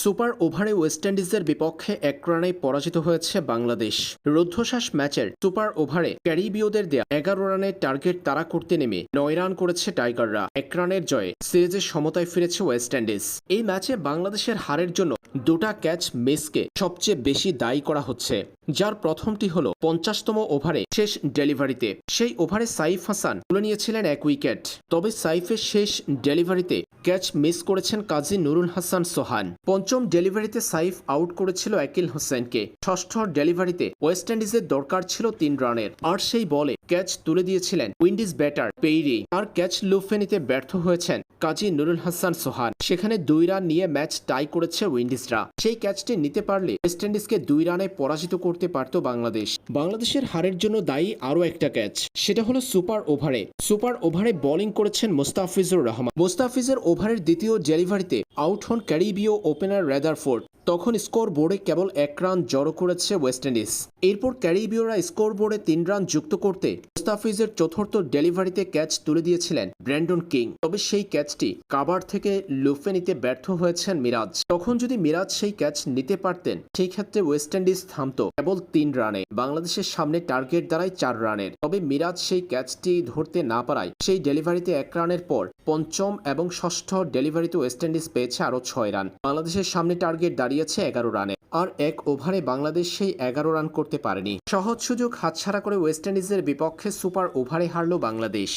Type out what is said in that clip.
Super ওভারে West ইন্ডিজের বিপক্ষে এক রানে পরাজিত হয়েছে বাংলাদেশ। রুদ্ধশ্বাস ম্যাচের সুপার ওভারে ক্যারিবীয়দের দেয়া এগারো রানের টার্গেট তাড়া করতে নেমে নয় রান করেছে টাইগাররা। এক রানের জয়ে সিরিজের সমতায় ফিরেছে ওয়েস্ট ইন্ডিজ। এই ম্যাচে বাংলাদেশের হারের জন্য দুটা ক্যাচ মিসকে সবচেয়ে বেশি দায়ী করা হচ্ছে, যার প্রথমটি হল পঞ্চাশতম ওভারে শেষ ডেলিভারিতে। সেই ওভারে সাইফ হাসান তুলে নিয়েছিলেন এক উইকেট, তবে সাইফের শেষ ডেলিভারিতে ক্যাচ মিস করেছেন কাজী নুরুল হাসান সোহান। পঞ্চম ডেলিভারিতে সাইফ আউট করেছিল একিল হোসেনকে। ষষ্ঠ ডেলিভারিতে ওয়েস্ট ইন্ডিজের দরকার ছিল তিন রানের। আর সেই বলে ক্যাচ তুলে দিয়েছিলেন উইন্ডিজ ব্যাটার পেইরি। আর ক্যাচ লুফে নিতে ব্যর্থ হয়েছেন কাজী নুরুল হাসান সোহান। সেখানে দুই রান নিয়ে ম্যাচ টাই করেছে উইন্ডিজরা। সেই ক্যাচটি নিতে পারলে ওয়েস্ট ইন্ডিজকে দুই রানে পরাজিত করতে পারত বাংলাদেশ। বাংলাদেশের হারের জন্য দায়ী আরও একটা ক্যাচ। সেটা হলো সুপার ওভারে। সুপার ওভারে বোলিং করেছেন মোস্তাফিজুর রহমান। মোস্তাফিজের ওভারের দ্বিতীয় ডেলিভারিতে আউট হন ক্যারিবীয় ওপেনার রেদারফোর্ড। তখন স্কোর বোর্ডে কেবল এক রান জড়ো করেছে ওয়েস্ট ইন্ডিজ। এরপর ক্যারিবীয়রা স্কোর বোর্ডে তিন রান যুক্ত করতে মুস্তাফিজের চতুর্থ ডেলিভারিতে ক্যাচ তুলে দিয়েছিলেন ব্র্যান্ডন কিং। তবে সেই ক্যাচটি কাবার থেকে লুফে নিতে ব্যর্থ হয়েছেন মিরাজ। তখন যদি মিরাজ সেই ক্যাচ নিতে পারতেন, সেই ক্ষেত্রে ওয়েস্ট ইন্ডিজ থামতো কেবল তিন রানে। বাংলাদেশের সামনে টার্গেট দাঁড়ায় চার রানের। তবে মিরাজ সেই ক্যাচটি ধরতে না পারায় সেই ডেলিভারিতে এক রানের পর পঞ্চম এবং ষষ্ঠ ডেলিভারিতে ওয়েস্ট ইন্ডিজ পেয়েছে আরও ছয় রান। বাংলাদেশের সামনে টার্গেট দাঁড়িয়েছে এগারো রানে। আর এক ওভারে বাংলাদেশ সেই এগারো রান করতে পারেনি। সহজ সুযোগ হাতছাড়া করে ওয়েস্ট ইন্ডিজের বিপক্ষে সুপার ওভারে হারল বাংলাদেশ।